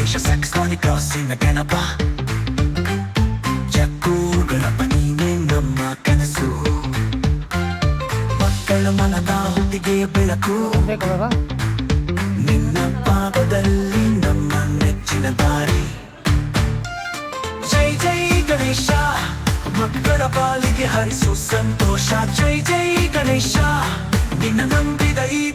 saxophonic crossing Ganapa. ಚಕ್ಕು Ganapa ನೀನೇ ನಮ್ಮ ಕನಸು. ಮಕ್ಕಳ ಮನದ ಹೊತ್ತಿಗೆಯ ಬೆಳಕು. ನಿನ್ನ ಪಾದದಲ್ಲಿ ನಮ್ಮ ನೆಚ್ಚಿನ ದಾರಿ. ಜೈ ಜೈ ಗಣೇಶ ಮಕ್ಕಳ ಪಾಲಿಗೆ ಹರಿಸು ಸಂತೋಷ. ಜೈ ಜೈ ಗಣೇಶ ನಿನ್ನ ನಂಬಿದ ಈ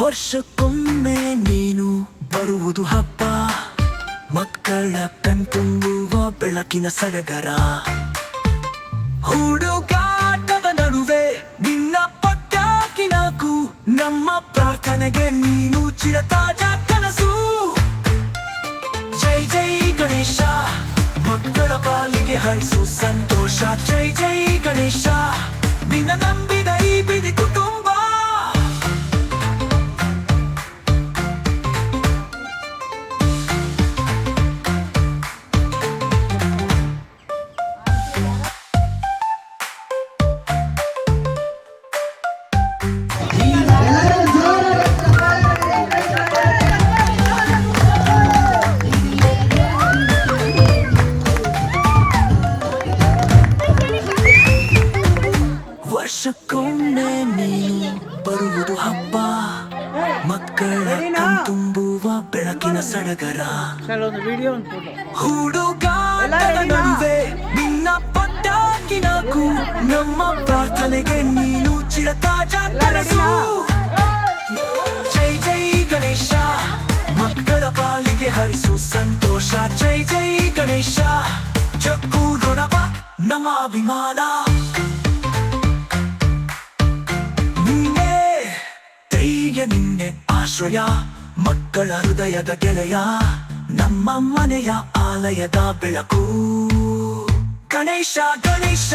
ವರ್ಷಕ್ಕೊಮ್ಮೆ ನೀನು ಬರುವುದು ಹಬ್ಬ. ಮಕ್ಕಳ ಕಣ್ತುಂಬುವ ಬೆಳಕಿನ ಸಡಗರ ಹುಡುಗಾಟದ ನಡುವೆ ನಿನ್ನ ಪಟ್ಟಾಕಿನಾಕು ನಮ್ಮ ಪ್ರಾರ್ಥನೆಗೆ ನೀನು ಚಿರತಾಜ ಕನಸು. ಜೈ ಜೈ ಗಣೇಶ, ಮಕ್ಕಳ ಪಾಲಿಗೆ ಹರಿಸು ಸಂತೋಷ. ಜೈ ಜೈ ಗಣೇಶ ನಿನ್ನ ನಂಬಿದ ವರ್ಷಕ್ಕೊಮ್ಮೆ ನೀನು ಬರುವುದು ಹಬ್ಬ. ಮಕ್ಕಳ ತುಂಬುವ ಬೆಳಕಿನ ಸಡಗರ. ಹುಡುಗಾಟದ ನಡುವೆ ನಿನ್ನ ಪಟ್ಟಾಕಿನಾಕು ನಮ್ಮ ಪ್ರಾರ್ಥನೆಗೆ ನೀನು ಚಿರತಾಜ ಜೈ ಜೈ ಗಣೇಶ. ಮಕ್ಕಳ ಪಾಲಿಗೆ ಹರಿಸು ಸಂತೋಷ. ಜೈ ಜೈ ಗಣೇಶ. ಜಗ್ಗು ದೊಡಪ ನಮ್ಮ ಅಭಿಮಾನ. ಆಶ್ರಯ ಮಕ್ಕಳ ಹೃದಯದ ಗೆಳೆಯ ನಮ್ಮ ಮನೆಯ ಆಲಯದ ಬೆಳಕು. ಗಣೇಶ ಗಣೇಶ